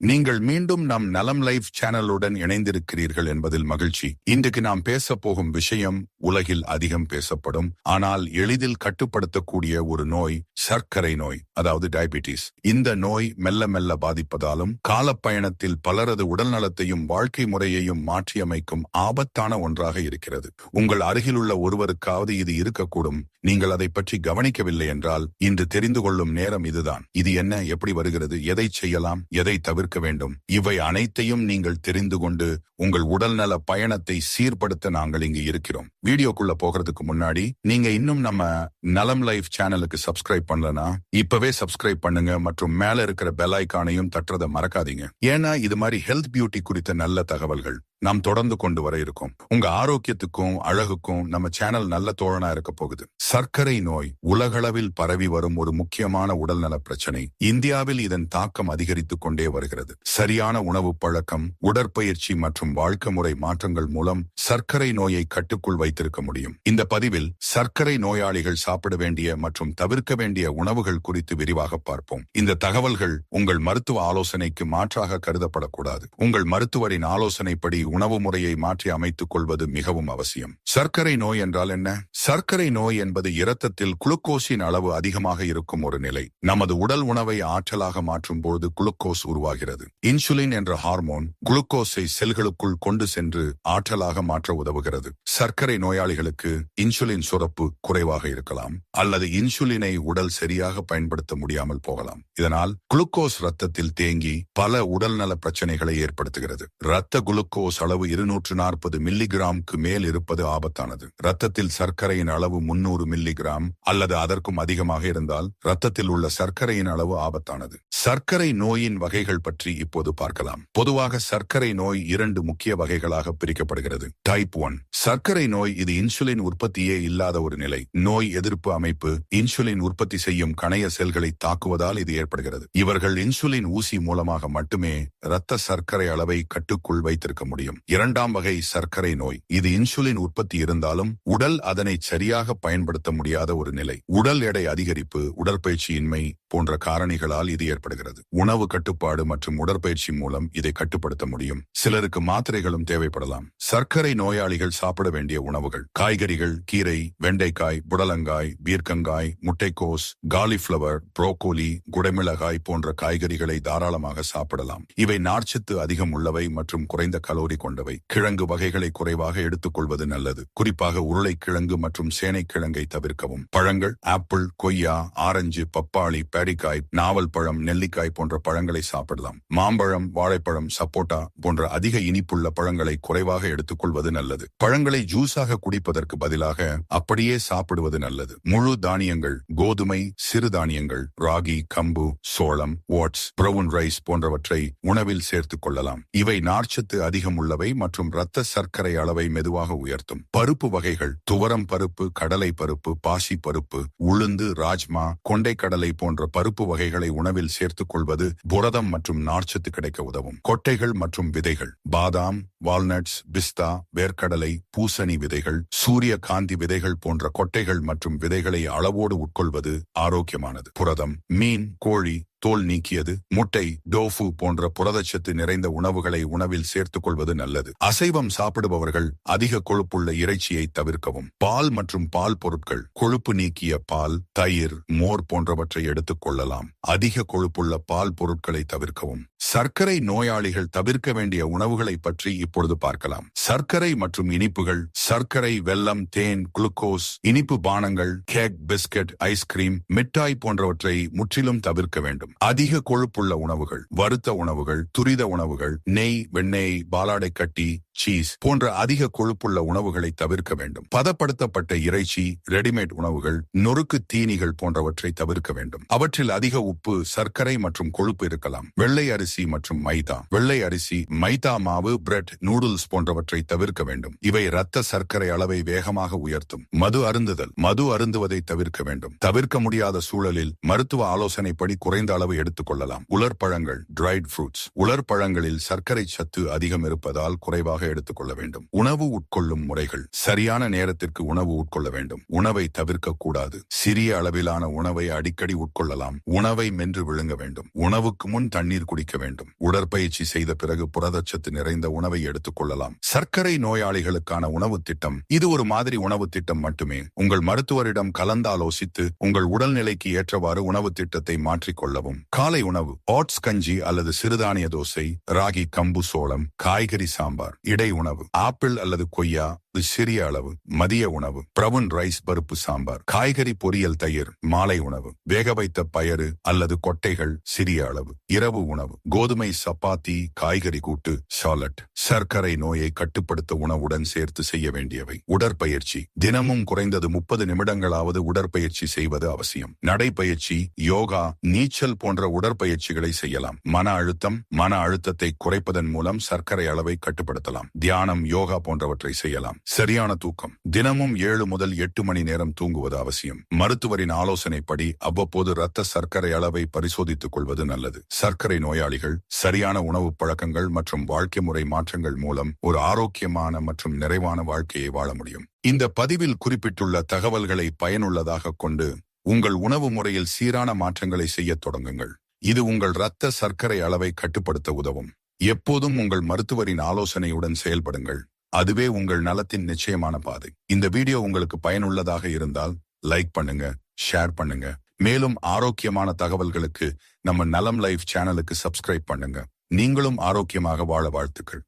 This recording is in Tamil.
நீங்கள் மீண்டும் நம் நலம் லைஃப் சேனலுடன் இணைந்திருக்கிறீர்கள் என்பதில் மகிழ்ச்சி. இன்றைக்கு நாம் பேச போகும் விஷயம் உலகில் அதிகம் பேசப்படும் ஆனால் எளிதில் கட்டுப்படுத்தக்கூடிய ஒரு நோய் சர்க்கரை நோய் அதாவது டயபிட்டிஸ் இந்த நோய் மெல்ல மெல்ல பாதிப்பதாலும் காலப்பயணத்தில் பலரது உடல் நலத்தையும் வாழ்க்கை முறையையும் மாற்றியமைக்கும் ஆபத்தான ஒன்றாக இருக்கிறது. உங்கள் அருகிலுள்ள ஒருவருக்காவது இது இருக்கக்கூடும். நீங்கள் அதை பற்றி கவனிக்கவில்லை என்றால் இன்று தெரிந்து கொள்ளும் நேரம் இதுதான். இது என்ன எப்படி வருகிறது எதை செய்யலாம் எதை தவிர்க்க வேண்டும். இவை அனைத்தையும் நீங்கள் தெரிந்து கொண்டு உங்கள் உடல்நல பயணத்தை சீர்படுத்த நாங்கள் இங்கு இருக்கிறோம். வீடியோக்குள்ள போகிறதுக்கு முன்னாடி நீங்க இன்னும் நம்ம நலம் லைஃப் சேனலுக்கு சப்ஸ்கிரைப் பண்ணலனா இப்பவே சப்ஸ்கிரைப் பண்ணுங்க மற்றும் மேல இருக்கிற பெல் ஐக்கானையும் தட்டுறதை மறக்காதீங்க. ஏன்னா இது மாதிரி ஹெல்த் பியூட்டி குறித்த நல்ல தகவல்கள். நாம் தொடர்ந்து கொண்டு வர இருக்கோம். உங்க ஆரோக்கியத்துக்கும் அழகுக்கும் நம்ம சேனல் நல்ல தோழனா இருக்க போகுது. சர்க்கரை நோய் உலகளவில் பரவி வரும் ஒரு முக்கியமான உடல்நல பிரச்சனை இந்தியாவில் இதன் தாக்கம் அதிகரித்துக் கொண்டே வருகிறது. சரியான உணவு பழக்கம் உடற்பயிற்சி மற்றும் வாழ்க்கை முறை மாற்றங்கள் மூலம் சர்க்கரை நோயை கட்டுக்குள் வைத்திருக்க முடியும். இந்த பதிவில் சர்க்கரை நோயாளிகள் சாப்பிட வேண்டிய மற்றும் தவிர்க்க வேண்டிய உணவுகள் குறித்து விரிவாக பார்ப்போம். இந்த தகவல்கள் உங்கள் மருத்துவ ஆலோசனைக்கு மாற்றாக கருதப்படக்கூடாது. உங்கள் மருத்துவரின் ஆலோசனைப்படி உணவு முறையை மாற்றி அமைத்துக் கொள்வது மிகவும் அவசியம். சர்க்கரை நோய் என்றால் என்ன? சர்க்கரை நோய் என்பது இரத்தத்தில் குளுக்கோஸின் அளவு அதிகமாக இருக்கும் ஒரு நிலை. நமது உடல் உணவை ஆற்றலாக மாற்றும் பொழுது குளுக்கோஸ் உருவாகிறது. இன்சுலின் என்ற ஹார்மோன் குளுக்கோஸை செல்களுக்குள் கொண்டு சென்று ஆற்றலாக மாற்ற உதவுகிறது. சர்க்கரை நோயாளிகளுக்கு இன்சுலின் சுரப்பு குறைவாக இருக்கலாம் அல்லது இன்சுலினை உடல் சரியாக பயன்படுத்த முடியாமல் போகலாம். இதனால் குளுக்கோஸ் ரத்தத்தில் தேங்கி பல உடல்நல பிரச்சனைகளை ஏற்படுத்துகிறது. இரத்த குளுக்கோஸ் அளவு இருநூற்று நாற்பது மில்லிகிராம்க்கு மேல் இருப்பது ஆபத்தானது. ரத்தத்தில் சர்க்கரையின் அளவு முன்னூறு மில்லிகிராம் அல்லது அதற்கும் அதிகமாக இருந்தால் ரத்தத்தில் உள்ள சர்க்கரையின் அளவு ஆபத்தானது. சர்க்கரை நோயின் வகைகள் பற்றி இப்போது பார்க்கலாம். பொதுவாக சர்க்கரை நோய் இரண்டு முக்கிய வகைகளாக பிரிக்கப்படுகிறது. டைப் ஒன் சர்க்கரை நோய் இது இன்சுலின் உற்பத்தியே இல்லாத ஒரு நிலை. நோய் எதிர்ப்பு அமைப்பு இன்சுலின் உற்பத்தி செய்யும் கணைய செல்களை தாக்குவதால் இது ஏற்படுகிறது. இவர்கள் இன்சுலின் ஊசி மூலமாக மட்டுமே இரத்த சர்க்கரை அளவை கட்டுக்குள் வைத்திருக்க முடியும். இரண்டாம் வகை சர்க்கரை நோய். இது இன்சுலின் உற்பத்தி இருந்தாலும் உடல் அதனை சரியாக பயன்படுத்த முடியாத ஒரு நிலை. உடல் எடை அதிகரிப்பு உடற்பயிற்சியின்மை போன்ற காரணிகளால் இது ஏற்படுகிறது. உணவு கட்டுப்பாடு மற்றும் உடற்பயிற்சி மூலம் இதை கட்டுப்படுத்த முடியும். சிலருக்கு மாத்திரைகளும் தேவைப்படலாம். சர்க்கரை நோயாளிகள் சாப்பிட வேண்டிய உணவுகள். காய்கறிகள் கீரை வெண்டைக்காய் புடலங்காய் பீர்க்கங்காய் முட்டைக்கோஸ் காலிஃபிளவர் புரோக்கோலி குடமிளகாய் போன்ற காய்கறிகளை தாராளமாக சாப்பிடலாம். இவை நார்ச்சத்து அதிகம் உள்ளவை மற்றும் குறைந்த கலோரி கொண்டவை. கிழங்கு வகைகளை குறைவாக எடுத்துக்கொள்வது நல்லது. குறிப்பாக உருளைக்கிழங்கு மற்றும் சேனைக்கிழங்கை தவிர்க்கவும். பழங்கள் ஆப்பிள் கொய்யா ஆரஞ்சு பப்பாளி பேரிக்காய் நாவல் பழம் நெல்லிக்காய் போன்ற பழங்களை சாப்பிடலாம். மாம்பழம் வாழைப்பழம் சப்போட்டா போன்ற அதிக இனிப்புள்ள பழங்களை குறைவாக எடுத்துக்கொள்வது நல்லது. பழங்களை ஜூஸாக குடிப்பதற்கு பதிலாக அப்படியே சாப்பிடுவது நல்லது. முழு தானியங்கள் கோதுமை சிறு தானியங்கள் ராகி கம்பு சோளம் ஓட்ஸ் பிரவுன் ரைஸ் போன்றவற்றை உணவில் சேர்த்துக் கொள்ளலாம். இவை நார்ச்சத்து அதிகம் உள்ளவை மற்றும் இரத்த சர்க்கரை அளவை மெதுவாக உயர்த்தும். பருப்பு வகைகள் துவரம் பருப்பு கடலை பருப்பு பாசி பருப்பு உளுந்து ராஜ்மா கொண்டை கடலை போன்ற பருப்பு வகைகளை உணவில் சேர்த்துக் கொள்வது புரதம் மற்றும் நார்ச்சத்து கிடைக்க உதவும். கொட்டைகள் மற்றும் விதைகள் பாதாம் வால்நட்ஸ் பிஸ்தா வேர்க்கடலை பூசணி விதைகள் சூரிய காந்தி விதைகள் போன்ற கொட்டைகள் மற்றும் விதைகளை அளவோடு உட்கொள்வது ஆரோக்கியமானது. புரதம் மீன் கோழி தோல் நீக்கியது முட்டை டோஃபு போன்ற புரதச்சத்து நிறைந்த உணவுகளை உணவில் சேர்த்துக் கொள்வது நல்லது. அசைவம் சாப்பிடுபவர்கள் அதிக கொழுப்புள்ள இறைச்சியை தவிர்க்கவும். பால் மற்றும் பால் பொருட்கள் கொழுப்பு நீக்கிய பால் தயிர் மோர் போன்றவற்றை எடுத்துக் கொள்ளலாம். அதிக கொழுப்புள்ள பால் பொருட்களை தவிர்க்கவும். சர்க்கரை நோயாளிகள் தவிர்க்க வேண்டிய உணவுகளை பற்றி இப்பொழுது பார்க்கலாம். சர்க்கரை மற்றும் இனிப்புகள் சர்க்கரை வெல்லம் தேன் குளுக்கோஸ் இனிப்பு பானங்கள் கேக் பிஸ்கட் ஐஸ்கிரீம் மிட்டாய் போன்றவற்றை முற்றிலும் தவிர்க்க வேண்டும். அதிக கொழுப்புள்ள உணவுகள் வறுத்த உணவுகள் துரித உணவுகள் நெய் வெண்ணெய் பாலாடை கட்டி சீஸ் போன்ற அதிக கொழுப்புள்ள உணவுகளை தவிர்க்க வேண்டும். பதப்படுத்தப்பட்ட இறைச்சி ரெடிமேட் உணவுகள் நொறுக்கு தீனிகள் போன்றவற்றை தவிர்க்க வேண்டும். அவற்றில் அதிக உப்பு சர்க்கரை மற்றும் கொழுப்பு இருக்கலாம். வெள்ளை அரிசி மற்றும் மைதா. வெள்ளை அரிசி மைதா மாவு பிரெட் நூடுல்ஸ் போன்றவற்றை தவிர்க்க வேண்டும். இவை இரத்த சர்க்கரை அளவை வேகமாக உயர்த்தும். மது அருந்துதல். மது அருந்துவதை தவிர்க்க வேண்டும். தவிர்க்க முடியாத சூழலில் மருத்துவ ஆலோசனைப்படி குறைந்த அளவு எடுத்துக் கொள்ளலாம். உலர் பழங்கள் டிரைட் ஃப்ரூட்ஸ் உலர் பழங்களில் சர்க்கரை சத்து அதிகம் இருப்பதால் குறைவாக எடுத்துக்கொள்ள வேண்டும். உணவு உட்கொள்ளும் முறைகள். சரியான நேரத்திற்கு உணவு உட்கொள்ள வேண்டும். உணவை தவிர்க்க கூடாது. சிறிய அளவிலான உணவை அடிக்கடி உட்கொள்ளலாம். உணவை மென்று விழுங்க வேண்டும். உணவுக்கு முன் தண்ணீர் குடிக்க வேண்டும். உடற்பயிற்சி செய்த பிறகு புரதச்சத்து நிறைந்த உணவை எடுத்துக் கொள்ளலாம் சர்க்கரை நோயாளிகளுக்கான உணவு திட்டம். இது ஒரு மாதிரி உணவு திட்டம் மட்டுமே. உங்கள் மருத்துவரிடம் கலந்தாலோசித்து உங்கள் உடல்நிலைக்கு ஏற்றவாறு உணவு திட்டத்தை மாற்றிக்கொள்ளவும் காலை உணவு ஓட்ஸ் கஞ்சி அல்லது சிறுதானிய தோசை ராகி கம்பு சோளம் காய்கறி சாம்பார் இடை உணவு ஆப்பிள் அல்லது கொய்யா சிறிய அளவு மதிய உணவு பிரவுன் ரைஸ் பருப்பு சாம்பார் காய்கறி பொரியல் தயிர் மாலை உணவு வேக வைத்த பயறு அல்லது கொட்டைகள் சிறிய அளவு இரவு உணவு கோதுமை சப்பாத்தி காய்கறி கூட்டு சாலட் சர்க்கரை நோயை கட்டுப்படுத்த உணவுடன் சேர்த்து செய்ய வேண்டியவை. உடற்பயிற்சி தினமும் குறைந்தது முப்பது நிமிடங்களாவது உடற்பயிற்சி செய்வது அவசியம். நடைப்பயிற்சி யோகா நீச்சல் போன்ற உடற்பயிற்சிகளை செய்யலாம். மன அழுத்தம் மன அழுத்தத்தை குறைப்பதன் மூலம் சர்க்கரை அளவை கட்டுப்படுத்தலாம். தியானம் யோகா போன்றவற்றை செய்யலாம். சரியான தூக்கம். தினமும் ஏழு முதல் எட்டு மணி நேரம் தூங்குவது அவசியம். மருத்துவரின் ஆலோசனைப்படி அவ்வப்போது இரத்த சர்க்கரை அளவை பரிசோதித்துக் கொள்வது நல்லது. சர்க்கரை நோயாளிகள் சரியான உணவு பழக்கங்கள் மற்றும் வாழ்க்கை முறை மாற்றங்கள் மூலம் ஒரு ஆரோக்கியமான மற்றும் நிறைவான வாழ்க்கையை வாழ முடியும். இந்த பதிவில் குறிப்பிட்டுள்ள தகவல்களை பயனுள்ளதாக கொண்டு உங்கள் உணவு முறையில் சீரான மாற்றங்களை செய்யத் தொடங்குங்கள். இது உங்கள் இரத்த சர்க்கரை அளவை கட்டுப்படுத்த உதவும். எப்போதும் உங்கள் மருத்துவரின் ஆலோசனையுடன் செயல்படுங்கள். அதுவே உங்கள் நலத்தின் நிச்சயமான பாதை. இந்த வீடியோ உங்களுக்கு பயனுள்ளதாக இருந்தால் லைக் பண்ணுங்க ஷேர் பண்ணுங்க. மேலும் ஆரோக்கியமான தகவல்களுக்கு நம்ம நலம் லைஃப் சேனலுக்கு சப்ஸ்கிரைப் பண்ணுங்க. நீங்களும் ஆரோக்கியமாக வாழ வாழ்த்துக்கள்.